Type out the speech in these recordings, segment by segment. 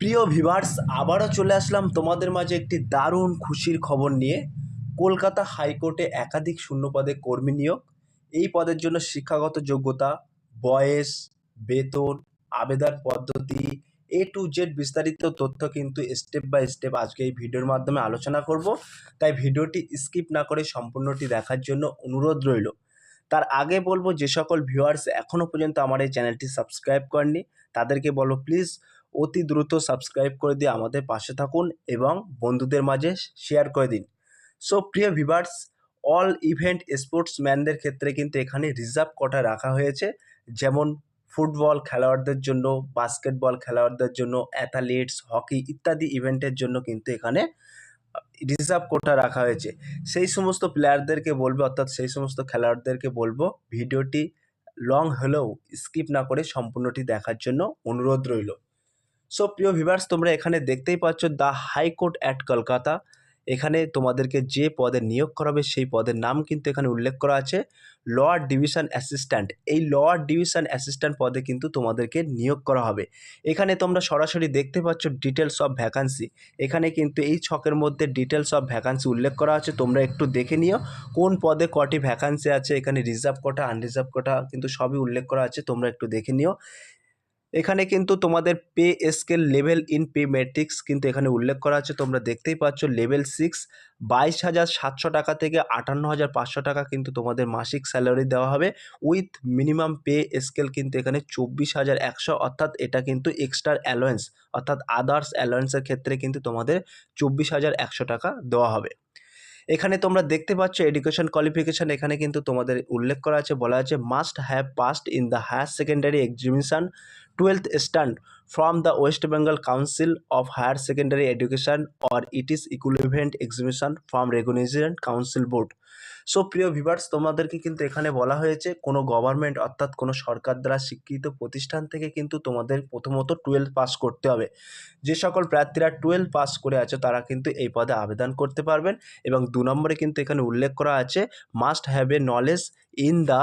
প্রিয় ভিভার্স আবারও চলে আসলাম তোমাদের মাঝে একটি দারুণ খুশির খবর নিয়ে। কলকাতা হাইকোর্টে একাধিক শূন্য পদে কর্মী নিয়োগ। এই পদের জন্য শিক্ষাগত যোগ্যতা, বয়স, বেতন, আবেদন পদ্ধতি এ টু জেড বিস্তারিত তথ্য কিন্তু স্টেপ বাই স্টেপ আজকে এই ভিডিওর মাধ্যমে আলোচনা করব। তাই ভিডিওটি স্কিপ না করে সম্পূর্ণটি দেখার জন্য অনুরোধ রইল। তার আগে বলব, যে সকল ভিউয়ার্স এখনও পর্যন্ত আমার এই চ্যানেলটি সাবস্ক্রাইব করেননি, তাদেরকে বলো প্লিজ অতি দ্রুত সাবস্ক্রাইব করে দিয়ে আমাদের পাশে থাকুন এবং বন্ধুদের মাঝে শেয়ার করে দিন। সো প্রিয় ভিভার্স অল ইভেন্ট স্পোর্টসম্যানদের ক্ষেত্রে কিন্তু এখানে রিজার্ভ কোটা রাখা হয়েছে। যেমন ফুটবল খেলোয়াড়দের জন্য বাস্কেটবল খেলোয়াড়দের জন্য অ্যাথলিটস হকি ইত্যাদি ইভেন্টের জন্য কিন্তু এখানে রিজার্ভ কোটা রাখা হয়েছে। সেই সমস্ত প্লেয়ারদেরকে বলব, অর্থাৎ সেই সমস্ত খেলোয়াড়দেরকে বলব ভিডিওটি লং হলেও স্কিপ না করে সম্পূর্ণটি দেখার জন্য অনুরোধ রইল। সো প্রিয় ভিভার্স তোমরা এখানে দেখতেই পাচ্ছ দ্য হাইকোর্ট অ্যাট কলকাতা এখানে তোমাদেরকে যে পদে নিয়োগ করাবে সেই পদের নাম কিন্তু এখানে উল্লেখ করা আছে। লোয়ার ডিভিশন অ্যাসিস্ট্যান্ট এই লোয়ার ডিভিশন অ্যাসিস্ট্যান্ট পদে কিন্তু তোমাদেরকে নিয়োগ করা হবে। এখানে তোমরা সরাসরি দেখতে পাচ্ছ ডিটেলস অফ ভ্যাকান্সি এখানে কিন্তু এই ছকের মধ্যে ডিটেলস অফ ভ্যাকান্সি উল্লেখ করা আছে। তোমরা একটু দেখে নিও কোন পদে কটি ভ্যাকান্সি আছে। এখানে রিজার্ভ কোটা আনরিজার্ভ কোটা কিন্তু সবই উল্লেখ করা আছে। তোমরা একটু দেখে নিও। এখানে কিন্তু তোমাদের pay scale level in pay matrix কিন্তু এখানে উল্লেখ করা আছে। তোমরা দেখতেই পাচ্ছ লেভেল সিক্স, বাইশ হাজার সাতশো টাকা থেকে আটান্ন হাজার পাঁচশো টাকা কিন্তু তোমাদের মাসিক স্যালারি দেওয়া হবে। উইথ মিনিমাম পে স্কেল কিন্তু এখানে চব্বিশ হাজার একশো, অর্থাৎ এটা কিন্তু এক্সট্রা অ্যালোয়েন্স, অর্থাৎ আদার্স অ্যালোয়েন্সের ক্ষেত্রে কিন্তু তোমাদের চব্বিশ হাজার একশো টাকা দেওয়া হবে। এখানে তোমরা দেখতে পাচ্ছ এডুকেশন কোয়ালিফিকেশান, এখানে কিন্তু তোমাদের উল্লেখ করা আছে, বলা আছে must have passed in the higher secondary examination twelfth standard from the West Bengal council of higher secondary education or it is equivalent exhibition from recognisation council board so প্রিয় viewers তোমাদেরকে কিন্তু এখানে বলা হয়েছে, কোনো গভর্নমেন্ট অর্থাৎ কোনো সরকার দ্বারা স্বীকৃত প্রতিষ্ঠান থেকে কিন্তু তোমাদের প্রথমত টুয়েলভ পাস করতে হবে। যে সকল প্রার্থীরা টুয়েলভ পাস করে আছে, তারা কিন্তু এই পদে আবেদন করতে পারবেন এবং দু নম্বরে কিন্তু এখানে উল্লেখ করা আছে must have a knowledge in the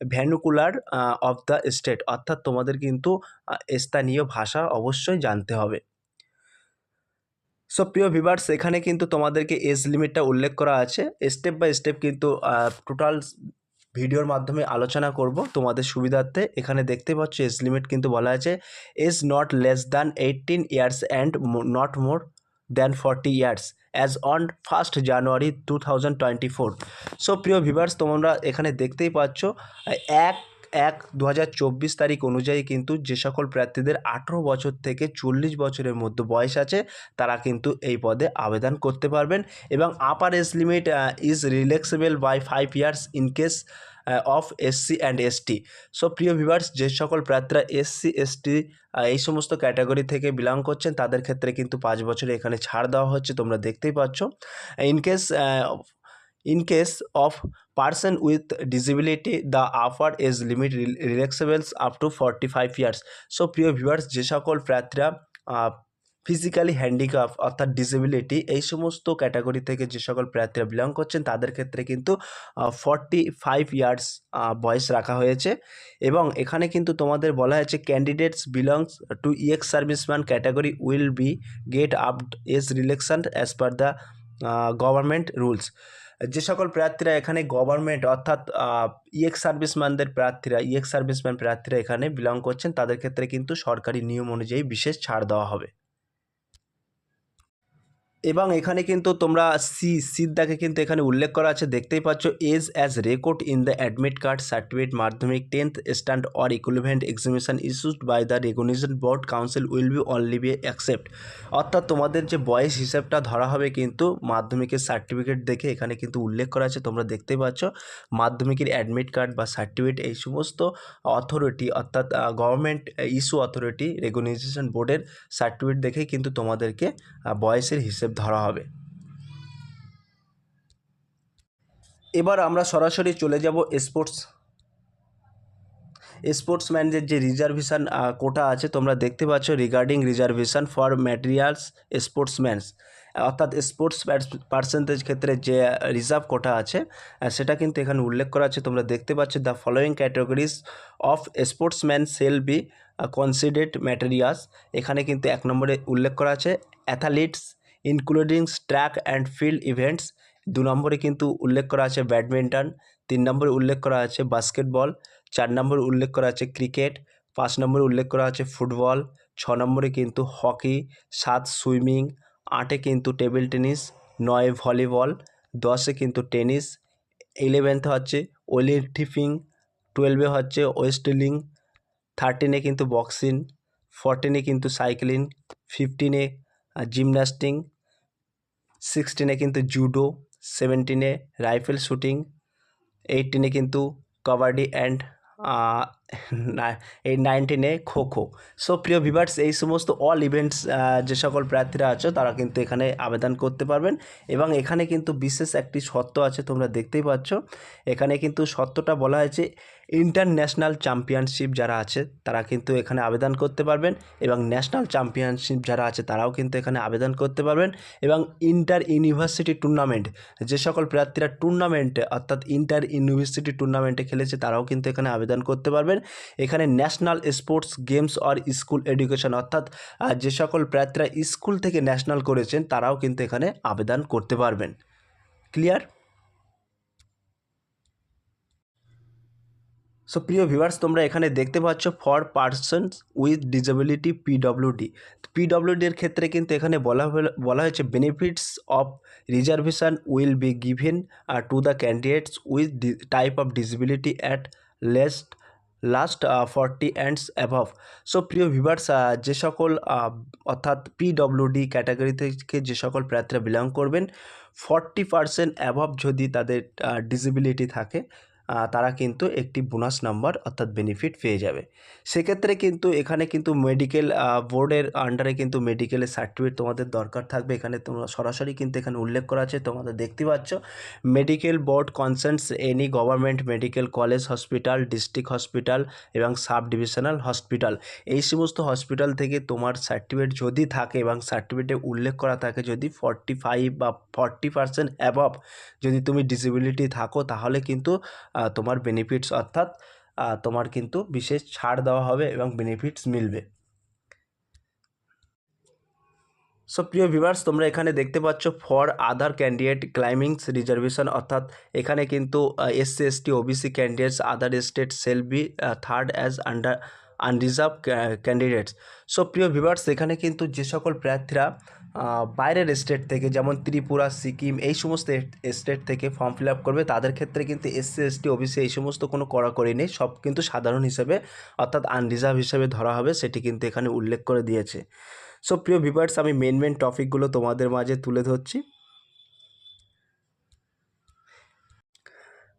vernacular of the state অর্থাৎ তোমাদের কিন্তু স্থানীয় ভাষা অবশ্যই জানতে হবে। সো প্রিয় ভিভার্স এখানে কিন্তু তোমাদেরকে এজ লিমিটটা উল্লেখ করা আছে। স্টেপ বাই স্টেপ কিন্তু টোটাল ভিডিওর মাধ্যমে আলোচনা করব তোমাদের সুবিধার্থে। এখানে দেখতে পাচ্ছ এজ লিমিট কিন্তু বলা আছে। Age not less than eighteen years and not more than forty years as on first January two thousand twenty four so প্রিয় ভিভার্স তোমরা এখানে দেখতেই পাচ্ছ, এক এক দু হাজার চব্বিশ তারিখ অনুযায়ী কিন্তু যে সকল প্রার্থীদের আঠেরো বছর থেকে চল্লিশ বছরের মধ্যে বয়স আছে, তারা কিন্তু এই পদে আবেদন করতে পারবেন এবং upper age limit is relaxable by five years in case of SC and ST so প্রিয় ভিভার্স যে সকল প্রার্থীরা এসসি এসটি এই সমস্ত ক্যাটাগরি থেকে বিলং করছেন, তাদের ক্ষেত্রে কিন্তু পাঁচ বছরে এখানে ছাড় দেওয়া হচ্ছে, তোমরা দেখতেই পাচ্ছ। In case in case of person with disability the upper age limit relaxables up to forty five years so প্রিয় ভিউয়ার্স যে সকল প্রার্থীরা ফিজিক্যালি হ্যান্ডিক্যাপ অর্থাৎ ডিসেবিলিটি এই সমস্ত ক্যাটাগরি থেকে যে সকল প্রার্থীরা বিলং করছেন, তাদের ক্ষেত্রে কিন্তু ফর্টি ফাইভ ইয়ার্স বয়স রাখা হয়েছে। এবং এখানে কিন্তু তোমাদের বলা হয়েছে candidates belongs to ex serviceman category will be get up age relaxation as per the government rules যে সকল প্রার্থীরা এখানে গভর্নমেন্ট অর্থাৎ ইএক্স সার্ভিসম্যানদের প্রার্থীরা ইএক্স সার্ভিসম্যান প্রার্থীরা এখানে বিলং করছেন, তাদের ক্ষেত্রে কিন্তু সরকারি নিয়ম অনুযায়ী বিশেষ ছাড় দেওয়া হবে। এবং এখানে কিন্তু তোমরা সি সিদ্ধাকে কিন্তু এখানে উল্লেখ করা আছে। দেখতেই পাচ্ছ, age as record in the admit card certificate মাধ্যমিক tenth stand or equivalent examination issued by the recognition board council will be only be accept. অর্থাৎ তোমাদের যে বয়স হিসেবটা ধরা হবে কিন্তু মাধ্যমিকের সার্টিফিকেট দেখে এখানে কিন্তু উল্লেখ করা আছে। তোমরা দেখতেই পাচ্ছ, মাধ্যমিকের অ্যাডমিট কার্ড বা সার্টিফিকেট এই সমস্ত অথরিটি অর্থাৎ গভর্নমেন্ট ইস্যু অথরিটি রেকগনাইজেশন বোর্ডের সার্টিফিকেট দেখেই কিন্তু তোমাদেরকে বয়সের হিসেব ধরা হবে। এবার আমরা সরাসরি চলে যাব স্পোর্টস স্পোর্টসম্যানদের যে রিজার্ভেশন কোটা আছে, তোমরা দেখতে পাচ্ছ regarding reservation for meritorious sportsmen অর্থাৎ স্পোর্টস পার্সেন্টেজ ক্ষেত্রে যে রিজার্ভ কোটা আছে সেটা কিন্তু এখানে উল্লেখ করা আছে। তোমরা দেখতে পাচ্ছ the following categories of sportsman shall be considered meritorious এখানে কিন্তু এক নম্বরে উল্লেখ করা আছে athletes including track and field events দু নম্বরে কিন্তু উল্লেখ করা আছে ব্যাডমিন্টন। তিন নম্বরে উল্লেখ করা আছে বাস্কেটবল চার নম্বরে উল্লেখ করা আছে ক্রিকেট পাঁচ নম্বরে উল্লেখ করা আছে ফুটবল ছ নম্বরে কিন্তু হকি সাত সুইমিং আটে কিন্তু টেবিল টেনিস নয় ভলিবল দশে কিন্তু টেনিস ইলেভেন্থে হচ্ছে ওয়েলিফটিং টুয়েলভে হচ্ছে ওয়েস্টলিং থার্টিনে কিন্তু বক্সিং ফোরটিনে কিন্তু সাইক্লিং ফিফটিনে জিমন্যাস্টিং সিক্সটিনে কিন্তু জুডো সেভেন্টিনে রাইফেল শ্যুটিং এইটিনে কিন্তু কাবাডি অ্যান্ড এই নাইনটিনে খো খো সো প্রিয় ভিভার্স এই সমস্ত অল ইভেন্টস যে সকল প্রার্থীরা আছে, তারা কিন্তু এখানে আবেদন করতে পারবেন এবং এখানে কিন্তু বিশেষ একটি শর্ত আছে, তোমরা দেখতেই পাচ্ছ। এখানে কিন্তু শর্তটা বলা হয়েছে ইন্টারন্যাশনাল চ্যাম্পিয়নশিপ যারা আছে, তারা কিন্তু এখানে আবেদন করতে পারবেন এবং ন্যাশনাল চ্যাম্পিয়নশিপ যারা আছে, তারাও কিন্তু এখানে আবেদন করতে পারবেন এবং ইন্টার ইউনিভার্সিটি টুর্নামেন্ট যে সকল প্রার্থীরা টুর্নামেন্টে অর্থাৎ ইন্টার ইউনিভার্সিটি টুর্নামেন্টে খেলেছে, তারাও কিন্তু এখানে আবেদন করতে পারবেন এখানে national sports games or school education অর্থাৎ যে সকল প্রার্থীরা স্কুল থেকে ন্যাশনাল করেছেন, তারাও কিন্তু এখানে আবেদন করতে পারবেন। ক্লিয়ার? সো প্রিয় ভিউয়ার্স তোমরা এখানে দেখতে পাচ্ছ for persons with disability PWD পিডব্লিউডির ক্ষেত্রে কিন্তু এখানে বলা বলা হয়েছে benefits of reservation will be given to the candidates with type of disability at least last forty and above so প্রিয় ভিভার্স যে সকল আহ, অর্থাৎ পিডব্লিউডি ক্যাটাগরি থেকে যে সকল প্রার্থীরা বিলং করবেন ফর্টি পার্সেন্ট অ্যাভভ যদি তাদের ডিসেবিলিটি থাকে আহ, তারা কিন্তু একটি বোনাস নাম্বার অর্থাৎ বেনিফিট পেয়ে যাবে। সেক্ষেত্রে কিন্তু এখানে কিন্তু মেডিকেল বোর্ডের আন্ডারে কিন্তু মেডিকেলের সার্টিফিকেট তোমাদের দরকার থাকবে। এখানে তোমরা সরাসরি কিন্তু এখানে উল্লেখ করা আছে, তোমাদের দেখতে পাচ্ছ। Medical board concerns any government medical college hospital district hospital এবং সাব ডিভিশনাল হসপিটাল এই সমস্ত হসপিটাল থেকে তোমার সার্টিফিকেট যদি থাকে এবং সার্টিফিকেটে উল্লেখ করা থাকে যদি ফর্টি ফাইভ বা ফর্টি পার্সেন্ট অ্যাবভ যদি তুমি ডিসেবিলিটি থাকো, তাহলে কিন্তু তোমার বেনিফিটস অর্থাৎ তোমার কিন্তু বিশেষ ছাড় দেওয়া হবে এবং বেনিফিটস মিলবে। সো প্রিয় ভিভার্স তোমরা এখানে দেখতে পাচ্ছ for other candidate claimings reservation অর্থাৎ এখানে কিন্তু SC ST OBC candidates other state shall be treated as under unreserved candidates so প্রিয় ভিভার্স এখানে কিন্তু যে সকল প্রার্থীরা বাইরের স্টেট থেকে যেমন ত্রিপুরা, সিকিম, এই সমস্ত স্টেট থেকে ফর্ম ফিল আপ করবে। তাদের ক্ষেত্রে কিন্তু এসসি এসটি ওবিসি এই সমস্ত কোনো কড়াকড়ি নেই। সব কিন্তু সাধারণ হিসেবে, অর্থাৎ আনরিজার্ভ হিসেবে ধরা হবে, সেটি কিন্তু এখানে উল্লেখ করে দিয়েছে। সো প্রিয় ভিভার্স আমি মেন মেন টপিকগুলো তোমাদের মাঝে তুলে ধরছি।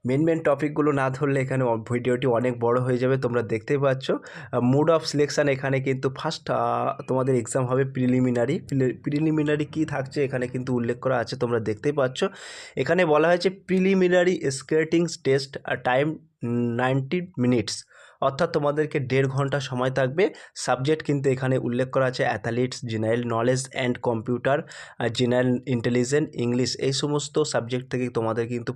মেন মেন টপিকগুলো না ধরলে এখানে ভিডিওটি অনেক বড় হয়ে যাবে, তোমরা দেখতে পাচ্ছ। মুড অফ সিলেকশান এখানে কিন্তু ফার্স্ট তোমাদের এক্সাম হবে প্রিলিমিনারি প্রিলিমিনারি কি থাকছে এখানে কিন্তু উল্লেখ করা আছে, তোমরা দেখতে পাচ্ছ। এখানে বলা হয়েছে preliminary screening test time ninety minutes অর্থাৎ তোমাদেরকে দেড় ঘণ্টা সময় থাকবে। সাবজেক্ট কিন্তু এখানে উল্লেখ করা আছে অ্যাথালিটস general knowledge and computer general intelligence English এই সমস্ত সাবজেক্ট থেকে তোমাদের কিন্তু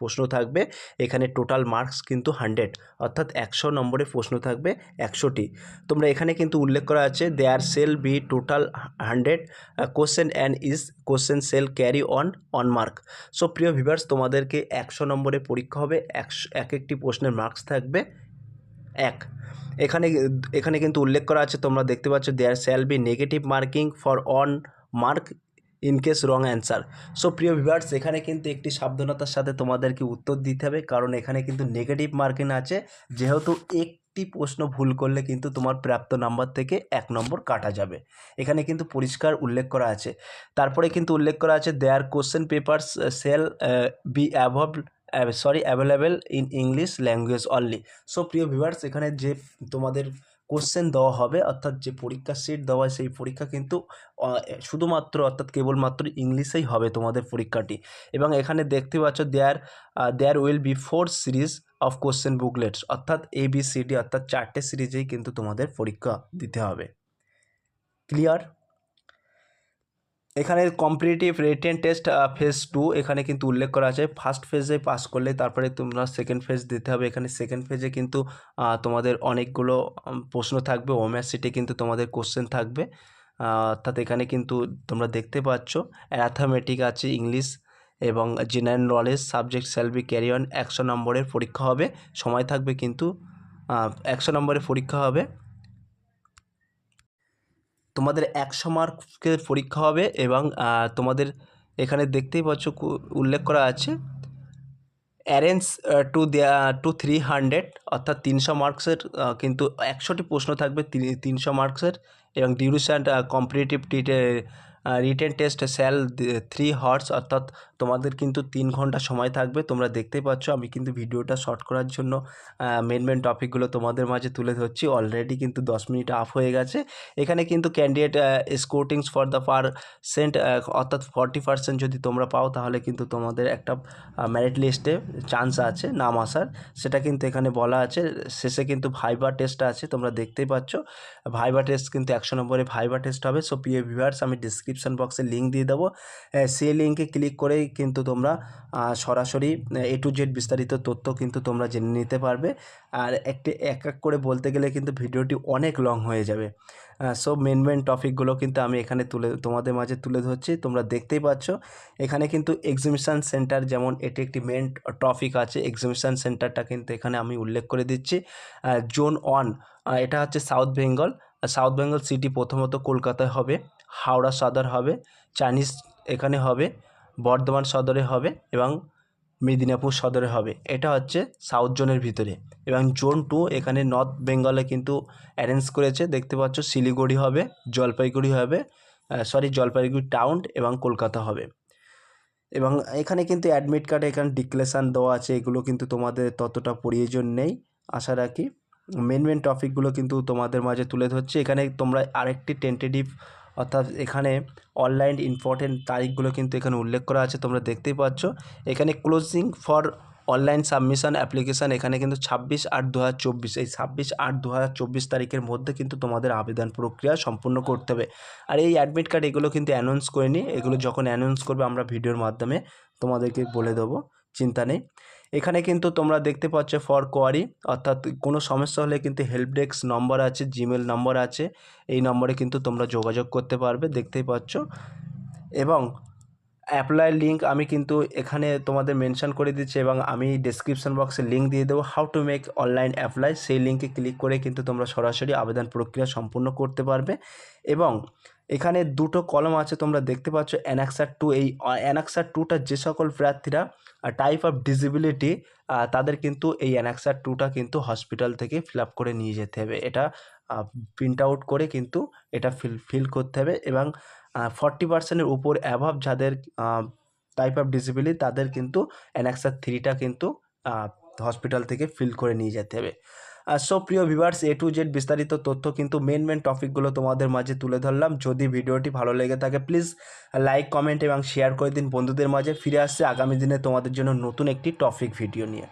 প্রশ্ন থাকবে। এখানে টোটাল মার্কস কিন্তু হান্ড্রেড অর্থাৎ একশো নম্বরে প্রশ্ন থাকবে একশোটি। তোমরা এখানে কিন্তু উল্লেখ করা আছে there shall be total hundred question and each question shall carry one one mark so প্রিয় ভিভার্স তোমাদেরকে একশো নম্বরে পরীক্ষা হবে, একশো এক একটি প্রশ্নের মার্কস থাকবে। এক। এখানে এখানে কিন্তু উল্লেখ করা আছে, তোমরা দেখতে পাচ্ছ there shall be negative marking for one mark in case wrong answer so প্রিয় ভিভার্স এখানে কিন্তু একটি সাবধানতার সাথে তোমাদেরকে উত্তর দিতে হবে, কারণ এখানে কিন্তু নেগেটিভ মার্কিং আছে। যেহেতু একটি প্রশ্ন ভুল করলে কিন্তু তোমার প্রাপ্ত নাম্বার থেকে এক নম্বর কাটা যাবে। এখানে কিন্তু পরিষ্কার উল্লেখ করা আছে। তারপরে কিন্তু উল্লেখ করা আছে there question papers shall be above sorry available in English language only so প্রিয় ভিউয়ার্স এখানে যে তোমাদের কোশ্চেন দেওয়া হবে, অর্থাৎ যে পরীক্ষা সিট দেওয়া হয়, সেই পরীক্ষা কিন্তু শুধুমাত্র, অর্থাৎ কেবলমাত্র ইংলিশেই হবে তোমাদের পরীক্ষাটি। এবং এখানে দেখতে পাচ্ছ there there will be four series of question booklets অর্থাৎ এ বি সি ডি অর্থাৎ চারটে সিরিজেই কিন্তু তোমাদের পরীক্ষা দিতে হবে। ক্লিয়ার এখানে competitive written test phase two এখানে কিন্তু উল্লেখ করা আছে। ফার্স্ট ফেজে পাস করলে তারপরে তোমরা সেকেন্ড ফেজ দিতে হবে। এখানে সেকেন্ড ফেজে কিন্তু তোমাদের অনেকগুলো প্রশ্ন থাকবে। ওম্যাস সিটে কিন্তু তোমাদের কোশ্চেন থাকবে। অর্থাৎ এখানে কিন্তু তোমরা দেখতে পাচ্ছ অ্যাথামেটিক আছে ইংলিশ এবং general knowledge subject shall be carry on একশো নম্বরের পরীক্ষা হবে। সময় থাকবে কিন্তু একশো নম্বরের পরীক্ষা হবে। তোমাদের একশো মার্কের পরীক্ষা হবে এবং তোমাদের এখানে দেখতেই পাচ্ছ উল্লেখ করা আছে, অ্যারেঞ্জ টু দেয়া, টু থ্রি হান্ড্রেড, অর্থাৎ তিনশো মার্কসের কিন্তু একশোটি প্রশ্ন থাকবে তিনশো মার্কসের এবং duration competitive written test shall three hours অর্থাৎ তোমাদের কিন্তু তিন ঘণ্টা সময় থাকবে। তোমরা দেখতেই পাচ্ছ, আমি কিন্তু ভিডিওটা শর্ট করার জন্য মেন মেন টপিকগুলো তোমাদের মাঝে তুলে ধরছি। অলরেডি কিন্তু দশ মিনিট আপ হয়ে গেছে। এখানে কিন্তু candidate scoring for the percent অর্থাৎ ফর্টি পার্সেন্ট যদি তোমরা পাও, তাহলে কিন্তু তোমাদের একটা মেরিট লিস্টে চান্স আছে, নাম আসার। সেটা কিন্তু এখানে বলা আছে। শেষে কিন্তু ভাইবা টেস্ট আছে, তোমরা দেখতেই পাচ্ছ। ভাইবা টেস্ট কিন্তু একশো নম্বরে ভাইবা টেস্ট হবে। সো প্রিয় ভিউয়ার্স আমি ডিসক্রিপশন বক্সে লিঙ্ক দিয়ে দেবো। সেই লিঙ্কে ক্লিক করেই কিন্তু তোমরা সরাসরি এ টু জেড বিস্তারিত তথ্য কিন্তু তোমরা জেনে নিতে পারবে। আর একটি, এক এক করে বলতে গেলে কিন্তু ভিডিওটি অনেক লং হয়ে যাবে। সো মেন মেন টপিকগুলো কিন্তু আমি এখানে তুলে, তোমাদের মাঝে তুলে ধরছি। তোমরা দেখতেই পাচ্ছ, এখানে কিন্তু এক্সিবিশন সেন্টার যেমন এটি একটি মেন টপিক আছে এক্সিবিশন সেন্টারটা কিন্তু এখানে আমি উল্লেখ করে দিচ্ছি। জোন ওয়ান এটা হচ্ছে south Bengal south Bengal city প্রথমত কলকাতায় হবে, হাওড়া সদর হবে, চাইনিজ এখানে হবে, বর্ধমান সদরে হবে এবং মেদিনীপুর সদরে হবে। এটা হচ্ছে সাউথ জোনের ভিতরে। এবং জোন টু এখানে নর্থ বেঙ্গলে কিন্তু অ্যারেঞ্জ করেছে। দেখতে পাচ্ছ শিলিগুড়ি হবে, জলপাইগুড়ি হবে সরি জলপাইগুড়ি টাউন এবং কলকাতা হবে। এবং এখানে কিন্তু অ্যাডমিট কার্ডে এখানে ডিক্লেশান দেওয়া আছে। এগুলো কিন্তু তোমাদের ততটা প্রয়োজন নেই। আশা রাখি। মেন মেন টপিকগুলো কিন্তু তোমাদের মাঝে তুলে ধরছি। এখানে তোমরা আরেকটি টেন্টেটিভ অর্থাৎ এখানে অনলাইন ইম্পর্টেন্ট তারিখগুলো কিন্তু এখানে উল্লেখ করা আছে, তোমরা দেখতেই পাচ্ছ। এখানে closing for online submission application এখানে কিন্তু ছাব্বিশ আট দু এই ছাব্বিশ আট দু তারিখের মধ্যে কিন্তু তোমাদের আবেদন প্রক্রিয়া সম্পূর্ণ করতে হবে। আর এই অ্যাডমিট কার্ড এগুলো কিন্তু অ্যানাউন্স করিনি, এগুলো যখন অ্যানাউন্স করবে আমরা ভিডিওর মাধ্যমে তোমাদেরকে বলে দেবো, চিন্তা নেই। এখানে কিন্তু তোমরা দেখতে পাচ্ছ ফর কোয়ারি অর্থাৎ কোনো সমস্যা হলে কিন্তু হেল্প ডেস্ক নম্বর আছে জিমেল নম্বর আছে, এই নম্বরে কিন্তু তোমরা যোগাযোগ করতে পারবে, দেখতেই পাচ্ছ। এবং অ্যাপ্লাই লিঙ্ক আমি কিন্তু এখানে তোমাদের মেনশন করে দিচ্ছি এবং আমি ডেসক্রিপশন বক্সে লিঙ্ক দিয়ে দেবো how to make online apply সেই লিঙ্কে ক্লিক করে কিন্তু তোমরা সরাসরি আবেদন প্রক্রিয়া সম্পূর্ণ করতে পারবে। এবং এখানে দুটো কলম আছে, তোমরা দেখতে পাচ্ছ অ্যানাক্সার টু এই অ্যানাক্সার টুটা যে সকল প্রার্থীরা টাইপ অফ ডিসেবিলিটি তাদের কিন্তু এই অ্যানাক্সার টুটা কিন্তু হসপিটাল থেকে ফিল আপ করে নিয়ে যেতে হবে। এটা প্রিন্ট আউট করে কিন্তু এটা ফিল ফিল করতে হবে এবং ফর্টি পার্সেন্টের উপর অ্যাভাব যাদের টাইপ অফ ডিসেবিলিটি তাদের কিন্তু অ্যানাক্সার থ্রিটা কিন্তু হসপিটাল থেকে ফিল করে নিয়ে যেতে হবে। সো প্রিয় ভিভার্স এ টু জেড বিস্তারিত তথ্য কিন্তু মেন মেন টপিকগুলো তোমাদের মাঝে তুলে ধরলাম। যদি ভিডিওটি ভালো লেগে থাকে প্লিজ লাইক কমেন্ট এবং শেয়ার করে দিন। বন্ধুদের মাঝে ফিরে আসছে আগামী দিনে তোমাদের জন্য নতুন একটি টপিক ভিডিও নিয়ে।